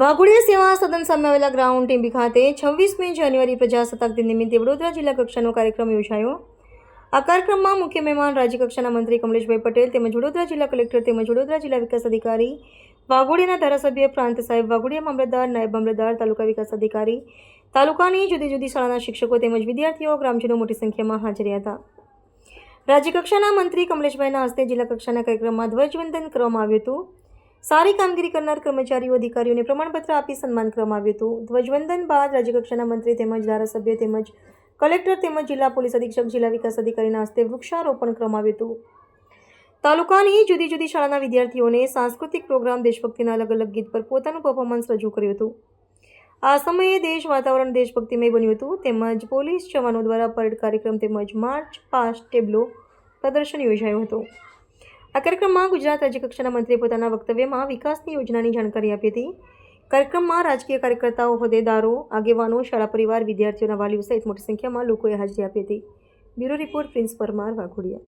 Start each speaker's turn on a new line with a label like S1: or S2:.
S1: વાઘોડિયા સેવા સદન સામે આવેલા ગ્રાઉન્ડ ટીંબી ખાતે છવ્વીસમી જાન્યુઆરી પ્રજાસત્તાક દિન નિમિત્તે વડોદરા જિલ્લા કક્ષાનો કાર્યક્રમ યોજાયો. આ કાર્યક્રમમાં મુખ્ય મહેમાન રાજ્યકક્ષાના મંત્રી કમલેશભાઈ પટેલ તેમજ વડોદરા જિલ્લા કલેક્ટર તેમજ વડોદરા જિલ્લા વિકાસ અધિકારી, વાઘોડિયાના ધારાસભ્ય પ્રાંત સાહેબ, વાઘોડિયા મામલતદાર નાયબ મામલતદાર, તાલુકા વિકાસ અધિકારી, તાલુકાની જુદી જુદી શાળાના શિક્ષકો તેમજ વિદ્યાર્થીઓ, ગ્રામજનો મોટી સંખ્યામાં હાજર હતા. રાજ્યકક્ષાના મંત્રી કમલેશભાઈના હસ્તે જિલ્લા કક્ષાના કાર્યક્રમમાં ધ્વજવંદન કરવામાં આવ્યું હતું. સારી કામગીરી કરનાર કર્મચારીઓ, અધિકારીઓને પ્રમાણપત્ર આપી સન્માન કરવામાં આવ્યું હતું. ધ્વજવંદન બાદ રાજ્યકક્ષાના મંત્રી તેમજ ધારાસભ્ય તેમજ કલેક્ટર તેમજ જિલ્લા પોલીસ અધિક્ષક, જિલ્લા વિકાસ અધિકારીના હસ્તે વૃક્ષારોપણ કરવામાં આવ્યું હતું. તાલુકાની જુદી જુદી શાળાના વિદ્યાર્થીઓને સાંસ્કૃતિક પ્રોગ્રામ દેશભક્તિના અલગ અલગ ગીત પર પોતાનું પરફોર્મન્સ રજૂ કર્યું હતું. આ સમયે દેશ વાતાવરણ દેશભક્તિમય બન્યું હતું. તેમજ પોલીસ જવાનો દ્વારા પરેડ કાર્યક્રમ તેમજ માર્ચ પાસ્ટ ટેબ્લો પ્રદર્શન યોજાયું હતું. આ કાર્યક્રમમાં ગુજરાત રાજ્યકક્ષાના મંત્રીએ પોતાના વક્તવ્યમાં વિકાસની યોજનાની જાણકારી આપી હતી. કાર્યક્રમમાં રાજકીય કાર્યકર્તાઓ, હોદ્દેદારો, આગેવાનો, શાળા પરિવાર વિદ્યાર્થીઓના વાલીઓ સહિત મોટી સંખ્યામાં લોકોએ હાજરી આપી હતી. Bureau report Prince Parmar Vaghodia.